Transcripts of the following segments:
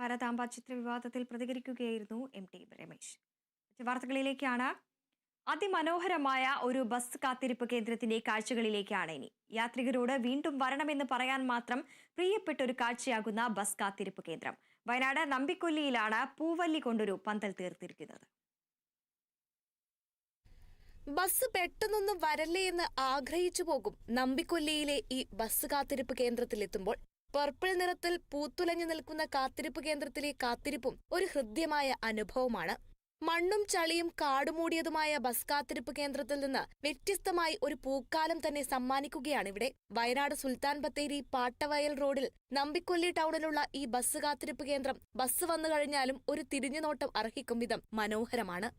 ഭാരതാംബ ചിത്ര വിവാദത്തിൽ പ്രതികരിക്കുകയായിരുന്നു M T Ramesh. വാർത്തകളിലേക്കാണ്. അതിമനോഹരമായ ഒരു ബസ് കാത്തിരിപ്പ് കേന്ദ്രത്തിന്റെ കാഴ്ചകളിലേക്കാണ് ഇനി. യാത്രികരോട് വീണ്ടും വരണമെന്ന് പറയാൻ മാത്രം പ്രിയപ്പെട്ട ഒരു കാഴ്ചയാകുന്ന ബസ് കാത്തിരിപ്പ് കേന്ദ്രം. വയനാട് നമ്പിക്കൊല്ലിയിലാണ് പൂവല്ലി കൊണ്ടൊരു പന്തൽ തീർത്തിരിക്കുന്നത്. ബസ് പെട്ടെന്നൊന്നും വരല്ലേ എന്ന് ആഗ്രഹിച്ചു പോകും. നമ്പിക്കൊല്ലിയിലെ ഈ ബസ് കാത്തിരിപ്പ് കേന്ദ്രത്തിലെത്തുമ്പോൾ പർപ്പിൾ നിറത്തിൽ പൂത്തുലഞ്ഞു നിൽക്കുന്ന കാത്തിരിപ്പ് കേന്ദ്രത്തിലെ കാത്തിരിപ്പും ഒരു ഹൃദ്യമായ അനുഭവമാണ്. മണ്ണും ചളിയും കാടുമൂടിയതുമായ ബസ് കാത്തിരിപ്പ് കേന്ദ്രത്തിൽ നിന്ന് വ്യത്യസ്തമായി ഒരു പൂക്കാലം തന്നെ സമ്മാനിക്കുകയാണ് ഇവിടെ. വയനാട് സുൽത്താൻ ബത്തേരി പാട്ടവയൽ റോഡിൽ നമ്പിക്കൊല്ലി ടൗണിലുള്ള ഈ ബസ് കാത്തിരിപ്പ് കേന്ദ്രം ബസ് വന്നു കഴിഞ്ഞാലും ഒരു തിരിഞ്ഞുനോട്ടം അർഹിക്കും വിധം മനോഹരമാണ്.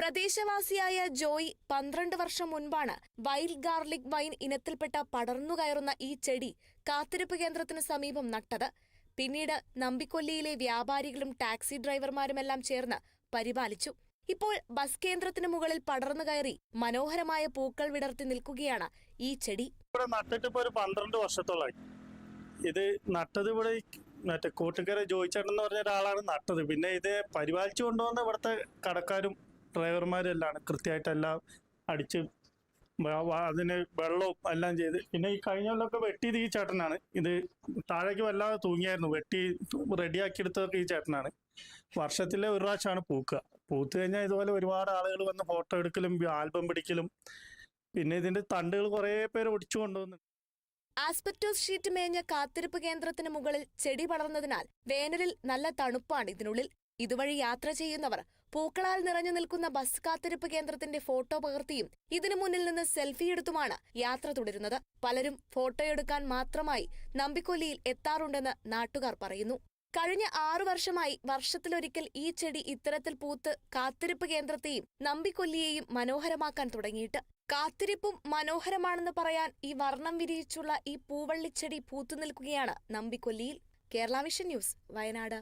പ്രദേശവാസിയായ ജോയ് പന്ത്രണ്ട് വർഷം മുൻപാണ് വൈൽഡ് ഗാർലിക് വൈൻ ഇനത്തിൽപ്പെട്ട പടർന്നു കയറുന്ന ഈ ചെടി കാത്തിരിപ്പ് കേന്ദ്രത്തിന് സമീപം നട്ടത്. പിന്നീട് നമ്പിക്കൊല്ലിയിലെ വ്യാപാരികളും ടാക്സി ഡ്രൈവർമാരുമെല്ലാം ചേർന്ന് പരിപാലിച്ചു. ഇപ്പോൾ ബസ് കേന്ദ്രത്തിന് മുകളിൽ പടർന്നു കയറി മനോഹരമായ പൂക്കൾ വിടർത്തി നിൽക്കുകയാണ് ഈ ചെടി. ഇവിടെ നട്ടിട്ട് ഇപ്പൊ ഒരു പന്ത്രണ്ട് വർഷത്തോളായി. ഇത് നട്ടത് ഇവിടെ മറ്റേ കൂട്ടുകാരെ ജോയിച്ചേട്ടൻ എന്ന് പറഞ്ഞ ഒരാളാണ് നട്ടത്. പിന്നെ ഇത് പരിപാലിച്ചു കൊണ്ടുവന്ന ഇവിടുത്തെ കടക്കാരും ഡ്രൈവർമാരും എല്ലാം കൃത്യമായിട്ട് എല്ലാം അടിച്ച് അതിന് വെള്ളവും എല്ലാം ചെയ്ത്. പിന്നെ ഈ കഴിഞ്ഞ കൊല്ലമൊക്കെ വെട്ടിയത് ഈ ചേട്ടനാണ്. ഇത് താഴേക്ക് വല്ലാതെ തൂങ്ങിയായിരുന്നു. വെട്ടി റെഡിയാക്കി എടുത്തതൊക്കെ ഈ ചേട്ടനാണ്. വർഷത്തിലെ ഒരു പ്രാവശ്യമാണ് പൂക്കുക. പൂത്ത് കഴിഞ്ഞാൽ ഇതുപോലെ ഒരുപാട് ആളുകൾ വന്ന് ഫോട്ടോ എടുക്കലും ആൽബം പിടിക്കലും പിന്നെ ഇതിന്റെ തണ്ടുകൾ കുറേ പേര് ഒടിച്ചു കൊണ്ടുവന്നു. ആസ്പെക്ടോസ് ഷീറ്റ് മേഞ്ഞ കാത്തിരിപ്പ് കേന്ദ്രത്തിന് മുകളിൽ ചെടി പടർന്നതിനാൽ വേനലിൽ നല്ല തണുപ്പാണ് ഇതിനുള്ളിൽ. ഇതുവഴി യാത്ര ചെയ്യുന്നവർ പൂക്കളാൽ നിറഞ്ഞു നിൽക്കുന്ന ബസ് കാത്തിരിപ്പ് കേന്ദ്രത്തിന്റെ ഫോട്ടോ പകർത്തിയും ഇതിനു മുന്നിൽ നിന്ന് സെൽഫി എടുത്തുമാണ് യാത്ര തുടരുന്നത്. പലരും ഫോട്ടോയെടുക്കാൻ മാത്രമായി നമ്പിക്കൊല്ലിയിൽ എത്താറുണ്ടെന്ന് നാട്ടുകാർ പറയുന്നു. കഴിഞ്ഞ ആറു വർഷമായി വർഷത്തിലൊരിക്കൽ ഈ ചെടി ഇത്തരത്തിൽ പൂത്ത് കാത്തിരിപ്പ് കേന്ദ്രത്തെയും നമ്പിക്കൊല്ലിയെയും മനോഹരമാക്കാൻ തുടങ്ങിയിട്ട്. കാത്തിരിപ്പും മനോഹരമാണെന്ന് പറയാൻ ഈ വർണം വിരിയിച്ചുള്ള ഈ പൂവള്ളിച്ചെടി പൂത്തു നിൽക്കുകയാണ് നമ്പിക്കൊല്ലിയിൽ. Kerala vision news Wayanad.